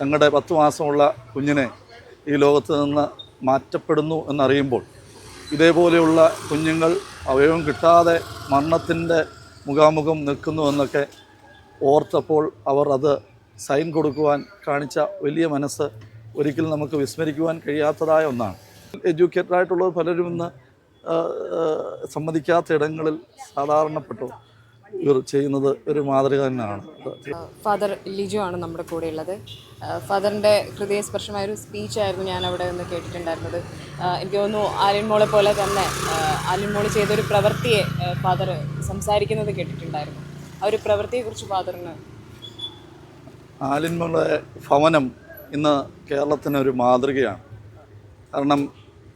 തങ്ങളുടെ പത്ത് മാസമുള്ള കുഞ്ഞിനെ ഈ ലോകത്ത് നിന്ന് മാറ്റപ്പെടുന്നു എന്നറിയുമ്പോൾ ഇതേപോലെയുള്ള കുഞ്ഞുങ്ങൾ അവയവം കിട്ടാതെ മരണത്തിന്റെ മുഖാമുഖം നിൽക്കുന്നു എന്നൊക്കെ ഓർത്തപ്പോൾ അവർ അത് സൈൻ കൊടുക്കുവാൻ കാണിച്ച വലിയ മനസ്സ് ഒരിക്കലും നമുക്ക് വിസ്മരിക്കുവാൻ കഴിയാത്തതായ ഒന്നാണ്. എഡ്യൂക്കേറ്റഡ് ആയിട്ടുള്ളവർ പലരും ഇന്ന് സമ്മതിക്കാത്ത ഇടങ്ങളിൽ സാധാരണപ്പെട്ടു. ഇവർ ചെയ്യുന്നത് ഒരു മാതൃക തന്നെയാണ്. ഫാദർ ലിജു ആണ് നമ്മുടെ കൂടെ ഉള്ളത് ഫാദറിന്റെ ഹൃദയസ്പർശമായ ഒരു സ്പീച്ചായിരുന്നു ഞാൻ അവിടെ നിന്ന് കേട്ടിട്ടുണ്ടായിരുന്നത്. എനിക്ക് തോന്നുന്നു ആലിൻമോളെ പോലെ തന്നെ ആലിൻമോൾ ആലിൻ മോൾ ചെയ്തൊരു പ്രവൃത്തിയെ ഫാദർ സംസാരിക്കുന്നത് കേട്ടിട്ടുണ്ടായിരുന്നു. ആ ഒരു പ്രവൃത്തിയെക്കുറിച്ച് ഫാദറിന് ആലിൻമോളെ ഭവനം ഇന്ന് കേരളത്തിനൊരു മാതൃകയാണ്. കാരണം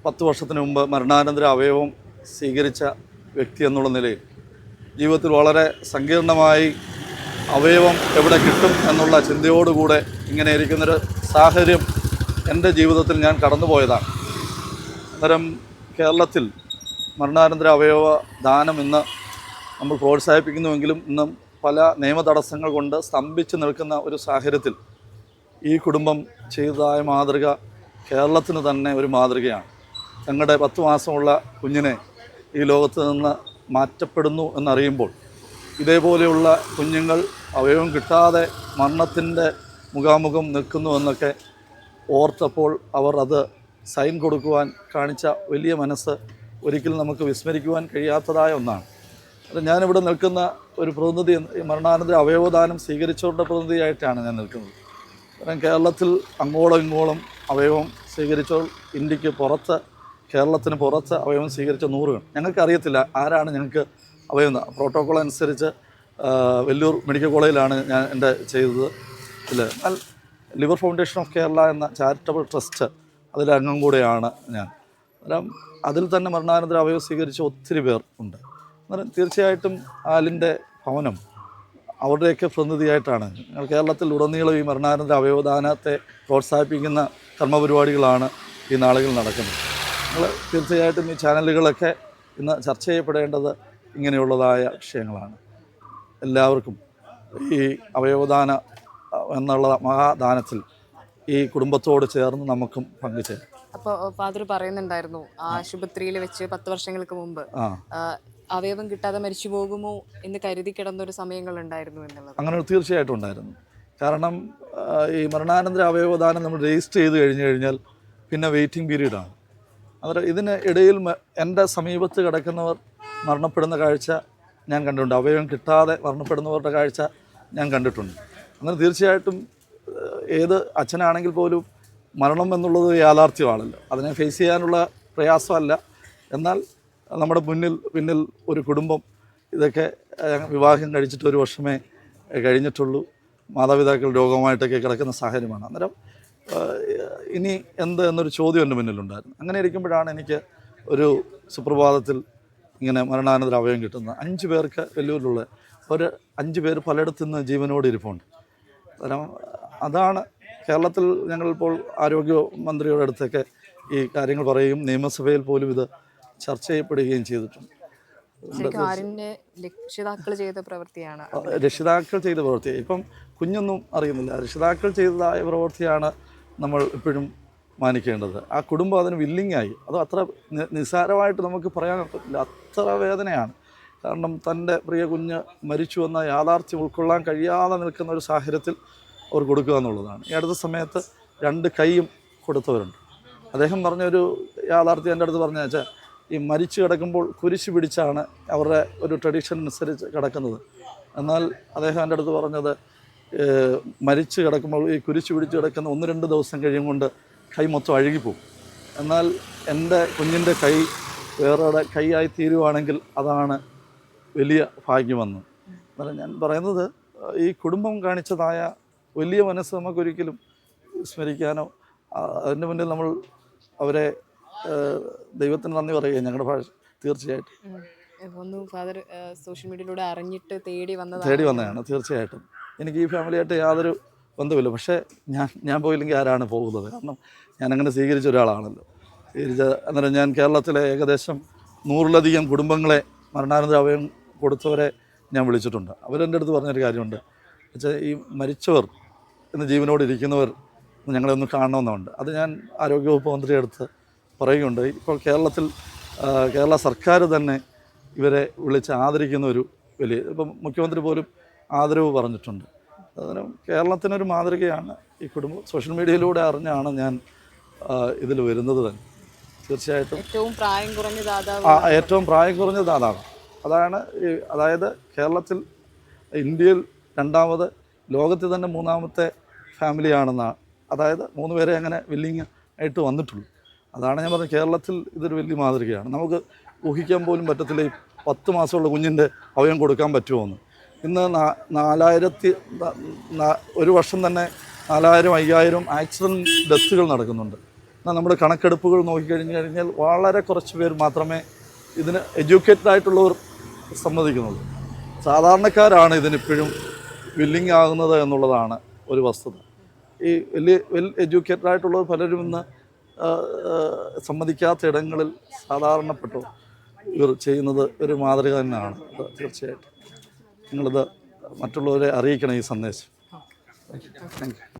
പത്ത് വർഷത്തിന് മുമ്പ് മരണാനന്തര അവയവം സ്വീകരിച്ച വ്യക്തി എന്നുള്ള നിലയിൽ ജീവിതത്തിൽ വളരെ സങ്കീർണമായി അവയവം എവിടെ കിട്ടും എന്നുള്ള ചിന്തയോടുകൂടെ ഇങ്ങനെ ഇരിക്കുന്നൊരു സാഹചര്യം എന്റെ ജീവിതത്തിൽ ഞാൻ കടന്നുപോയതാണ്. അന്നേരം കേരളത്തിൽ മരണാനന്തര അവയവ ദാനം ഇന്ന് നമ്മൾ പ്രോത്സാഹിപ്പിക്കുന്നുവെങ്കിലും ഇന്നും പല നിയമ തടസ്സങ്ങൾ കൊണ്ട് സ്തംഭിച്ച് നിൽക്കുന്ന ഒരു സാഹചര്യത്തിൽ ഈ കുടുംബം ചെയ്തതായ മാതൃക കേരളത്തിന് തന്നെ ഒരു മാതൃകയാണ്. തങ്ങളുടെ പത്ത് മാസമുള്ള കുഞ്ഞിനെ ഈ ലോകത്ത് നിന്ന് മാറ്റപ്പെടുന്നു എന്നറിയുമ്പോൾ ഇതേപോലെയുള്ള കുഞ്ഞുങ്ങൾ അവയവം കിട്ടാതെ മരണത്തിന്റെ മുഖാമുഖം നിൽക്കുന്നു എന്നൊക്കെ ഓർത്തപ്പോൾ അവർ അത് സൈൻ കൊടുക്കുവാൻ കാണിച്ച വലിയ മനസ്സ് ഒരിക്കലും നമുക്ക് വിസ്മരിക്കുവാൻ കഴിയാത്തതായ ഒന്നാണ്. അത് ഞാനിവിടെ നിൽക്കുന്ന ഒരു പ്രതിനിധി മരണാനന്തര അവയവദാനം സ്വീകരിച്ചവരുടെ പ്രതിനിധിയായിട്ടാണ് ഞാൻ നിൽക്കുന്നത്. കാരണം കേരളത്തിൽ അങ്ങോളം ഇങ്ങോളം അവയവം സ്വീകരിച്ചവർ ഇന്ത്യയ്ക്ക് പുറത്ത് കേരളത്തിന് പുറത്ത് അവയവം സ്വീകരിച്ച നൂറുകൾ ഞങ്ങൾക്ക് അറിയത്തില്ല ആരാണ് ഞങ്ങൾക്ക് അവയവം പ്രോട്ടോക്കോൾ അനുസരിച്ച് വെല്ലൂർ മെഡിക്കൽ കോളേജിലാണ് ഞാൻ എന്റെ ചെയ്തത്. ഇതിൽ എന്നാൽ ലിവർ ഫൗണ്ടേഷൻ ഓഫ് കേരള എന്ന ചാരിറ്റബിൾ ട്രസ്റ്റ് അതിൽ അംഗം കൂടെയാണ് ഞാൻ. അന്നേരം അതിൽ തന്നെ മരണാനന്തര അവയവം സ്വീകരിച്ച ഒത്തിരി പേർ ഉണ്ട്. അന്നേരം തീർച്ചയായിട്ടും ആലിന്റെ ഭവനം അവരുടെയൊക്കെ പ്രതിനിധിയായിട്ടാണ്. ഞങ്ങൾ കേരളത്തിൽ ഉടനീളം ഈ മരണാനന്തര അവയവദാനത്തെ പ്രോത്സാഹിപ്പിക്കുന്ന കർമ്മപരിപാടികളാണ് ഈ നാളുകളിൽ നടക്കുന്നത്. നിങ്ങൾ തീർച്ചയായിട്ടും ഈ ചാനലുകളൊക്കെ ഇന്ന് ചർച്ച ചെയ്യപ്പെടേണ്ടത് ഇങ്ങനെയുള്ളതായ വിഷയങ്ങളാണ്. എല്ലാവർക്കും ഈ അവയവദാന എന്നുള്ള മഹാദാനത്തിൽ ഈ കുടുംബത്തോട് ചേർന്ന് നമുക്കും പങ്കുചേരാം. അപ്പോൾ ഫാദർ പറയുന്നുണ്ടായിരുന്നു ആശുപത്രിയിൽ വെച്ച് പത്ത് വർഷങ്ങൾക്ക് മുമ്പ്. അവയവം കിട്ടാതെ മരിച്ചു പോകുമോ എന്ന് കരുതി കിടന്നൊരു സമയങ്ങളുണ്ടായിരുന്നു എന്നുള്ളത്. അങ്ങനെ തീർച്ചയായിട്ടും ഉണ്ടായിരുന്നു. കാരണം ഈ മരണാനന്തര അവയവദാനം നമ്മൾ രജിസ്റ്റർ ചെയ്ത് കഴിഞ്ഞു കഴിഞ്ഞാൽ പിന്നെ വെയിറ്റിംഗ് പീരീഡാണ്. അന്നേരം ഇതിന് ഇടയിൽ എന്റെ സമീപത്ത് കിടക്കുന്നവർ മരണപ്പെടുന്ന കാഴ്ച ഞാൻ കണ്ടിട്ടുണ്ട്. അവയവം കിട്ടാതെ മരണപ്പെടുന്നവരുടെ കാഴ്ച ഞാൻ കണ്ടിട്ടുണ്ട്. അങ്ങനെ തീർച്ചയായിട്ടും ഏത് അച്ഛനാണെങ്കിൽ പോലും മരണം എന്നുള്ളത് യാഥാർത്ഥ്യമാണല്ലോ. അതിനെ ഫേസ് ചെയ്യാനുള്ള പ്രയാസമല്ല. എന്നാൽ നമ്മുടെ മുന്നിൽ പിന്നിൽ ഒരു കുടുംബം ഇതൊക്കെ വിവാഹം കഴിച്ചിട്ട് ഒരു വർഷമേ കഴിഞ്ഞിട്ടുള്ളൂ. മാതാപിതാക്കൾ രോഗമായിട്ടൊക്കെ കിടക്കുന്ന സാഹചര്യമാണ്. അന്നേരം ഇനി എന്ത് എന്നൊരു ചോദ്യം എന്റെ മുന്നിലുണ്ടായിരുന്നു. അങ്ങനെ ഇരിക്കുമ്പോഴാണ് എനിക്ക് ഒരു സുപ്രഭാതത്തിൽ ഇങ്ങനെ മരണാനന്തര അവയം കിട്ടുന്നത് അഞ്ച് പേർക്ക് വെല്ലുവിളിയുള്ള ഒരു അഞ്ച് പേര് പലയിടത്തു നിന്ന് ജീവനോട് ഇരിപ്പുണ്ട്. കാരണം അതാണ് കേരളത്തിൽ ഞങ്ങളിപ്പോൾ ആരോഗ്യമന്ത്രിയുടെ അടുത്തൊക്കെ ഈ കാര്യങ്ങൾ പറയുകയും നിയമസഭയിൽ പോലും ഇത് ചർച്ച ചെയ്യപ്പെടുകയും ചെയ്തിട്ടുണ്ട്. രക്ഷിതാക്കൾ ചെയ്ത പ്രവൃത്തിയാണ് രക്ഷിതാക്കൾ ചെയ്ത പ്രവൃത്തി. ഇപ്പം കുഞ്ഞൊന്നും അറിയുന്നില്ല. രക്ഷിതാക്കൾ ചെയ്തതായ പ്രവൃത്തിയാണ് നമ്മൾ എപ്പോഴും മാനിക്കേണ്ടത്. ആ കുടുംബം അതിന് വില്ലിങ്ങായി. അത് അത്ര നിസ്സാരമായിട്ട് നമുക്ക് പറയാൻ പറ്റില്ല അത്ര വേദനയാണ്. കാരണം തന്റെ പ്രിയ കുഞ്ഞ് മരിച്ചു എന്ന യാഥാർത്ഥ്യം ഉൾക്കൊള്ളാൻ കഴിയാതെ നിൽക്കുന്ന ഒരു സാഹചര്യത്തിൽ അവർ കൊടുക്കുക എന്നുള്ളതാണ്. ഈ അടുത്ത സമയത്ത് രണ്ട് കൈയും കൊടുത്തവരുണ്ട്. അദ്ദേഹം പറഞ്ഞൊരു യാഥാർത്ഥ്യം എന്റെ അടുത്ത് പറഞ്ഞു വെച്ചാൽ ഈ മരിച്ചു കിടക്കുമ്പോൾ കുരിശ് പിടിച്ചാണ് അവരുടെ ഒരു ട്രഡീഷൻ അനുസരിച്ച് കിടക്കുന്നത്. എന്നാൽ അദ്ദേഹം എന്റെ അടുത്ത് പറഞ്ഞത് മരിച്ചു കിടക്കുമ്പോൾ ഈ കുരിശു പിടിച്ച് കിടക്കുന്ന ഒന്ന് രണ്ട് ദിവസം കഴിയും കൊണ്ട് കൈ മൊത്തം അഴുകിപ്പോവും. എന്നാൽ എന്റെ കുഞ്ഞിന്റെ കൈ വേറെ കൈയായി തീരുവാണെങ്കിൽ അതാണ് വലിയ ഭാഗ്യമെന്ന്. എന്നാലും ഞാൻ പറയുന്നത് ഈ കുടുംബം കാണിച്ചതായ വലിയ മനസ്സ് നമുക്കൊരിക്കലും സ്മരിക്കാനോ അതിന്റെ മുന്നിൽ നമ്മൾ അവരെ ദൈവത്തിന് നന്ദി പറയുക ഞങ്ങളുടെ ഭാഷ തീർച്ചയായിട്ടും. ഒന്ന് ഫാദർ സോഷ്യൽ മീഡിയയിലൂടെ അറിഞ്ഞിട്ട് തേടി വന്നതാണ്. തേടി വന്നതാണ് തീർച്ചയായിട്ടും. എനിക്ക് ഈ ഫാമിലിയായിട്ട് യാതൊരു ബന്ധമില്ല പക്ഷേ ഞാൻ ഞാൻ പോയില്ലെങ്കിൽ ആരാണ് പോകുന്നത്? കാരണം ഞാൻ അങ്ങനെ സ്വീകരിച്ച ഒരാളാണല്ലോ. സ്വീകരിച്ച അന്നേരം ഞാൻ കേരളത്തിലെ ഏകദേശം നൂറിലധികം കുടുംബങ്ങളെ മരണാനന്തര അവയം കൊടുത്തവരെ ഞാൻ വിളിച്ചിട്ടുണ്ട്. അവരെന്റെ അടുത്ത് പറഞ്ഞൊരു കാര്യമുണ്ട്. വെച്ചാൽ ഈ മരിച്ചവർ ഇന്ന് ജീവനോട് ഇരിക്കുന്നവർ ഞങ്ങളെ ഒന്ന് കാണണമെന്നുണ്ട്. അത് ഞാൻ ആരോഗ്യവകുപ്പ് മന്ത്രിയുടെ അടുത്ത് പറയുകയുണ്ട്. ഇപ്പോൾ കേരളത്തിൽ കേരള സർക്കാർ തന്നെ ഇവരെ വിളിച്ച് ആദരിക്കുന്ന ഒരു വലിയ ഇപ്പം മുഖ്യമന്ത്രി പോലും ആദരവ് പറഞ്ഞിട്ടുണ്ട്. അതിന് കേരളത്തിനൊരു മാതൃകയാണ് ഈ കുടുംബം. സോഷ്യൽ മീഡിയയിലൂടെ അറിഞ്ഞാണ് ഞാൻ ഇതിൽ വരുന്നത് തന്നെ. തീർച്ചയായിട്ടും. ഏറ്റവും പ്രായം കുറഞ്ഞ ദാതാവ് ആ ഏറ്റവും പ്രായം കുറഞ്ഞ ദാതാവ്. അതാണ് ഈ അതായത് കേരളത്തിൽ ഇന്ത്യയിൽ രണ്ടാമത് ലോകത്തിൽ തന്നെ മൂന്നാമത്തെ ഫാമിലിയാണെന്നാണ് അതായത് മൂന്ന് പേരെ അങ്ങനെ വില്ലിങ് ആയിട്ട് വന്നിട്ടുള്ളൂ. അതാണ് ഞാൻ പറഞ്ഞത്. കേരളത്തിൽ ഇതൊരു വലിയ മാതൃകയാണ്. നമുക്ക് ഊഹിക്കാൻ പോലും പറ്റത്തില്ല ഈ പത്ത് മാസമുള്ള കുഞ്ഞിന്റെ അവയം കൊടുക്കാൻ പറ്റുമോ എന്ന്. ഇന്ന് നാലായിരത്തി ഒരു വർഷം തന്നെ നാലായിരം അയ്യായിരം ആക്സിഡന്റ് ഡെത്തുകൾ നടക്കുന്നുണ്ട്. എന്നാൽ നമ്മുടെ കണക്കെടുപ്പുകൾ നോക്കിക്കഴിഞ്ഞ് കഴിഞ്ഞാൽ വളരെ കുറച്ച് പേർ മാത്രമേ ഇതിന് എഡ്യൂക്കേറ്റഡ് ആയിട്ടുള്ളവർ സമ്മതിക്കുന്നുള്ളൂ. സാധാരണക്കാരാണ് ഇതിനിപ്പോഴും വില്ലിങ് ആകുന്നത് എന്നുള്ളതാണ് ഒരു വസ്തുത. ഈ വലിയ വെൽ എഡ്യൂക്കേറ്റഡ് ആയിട്ടുള്ളവർ പലരും ഇന്ന് സമ്മതിക്കാത്ത ഇടങ്ങളിൽ സാധാരണപ്പെട്ടു ഇവർ ചെയ്യുന്നത് ഒരു മാതൃക തന്നെയാണ്. തീർച്ചയായിട്ടും. നിങ്ങളിത് മറ്റുള്ളവരെ അറിയിക്കണം ഈ സന്ദേശം. Thank you